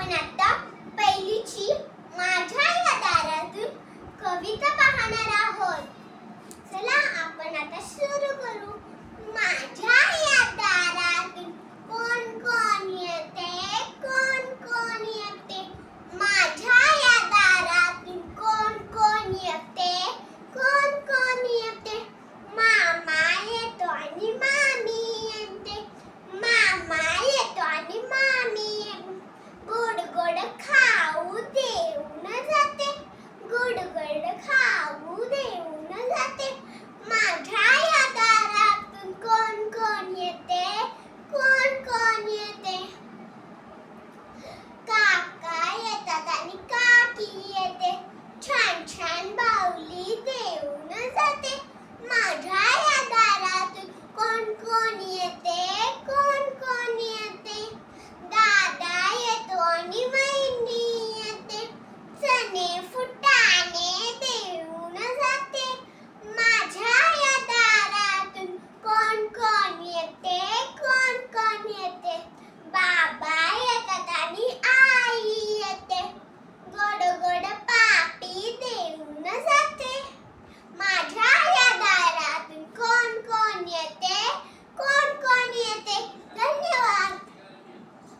आपण आता पहिलीची माझ्या या दारातून कविता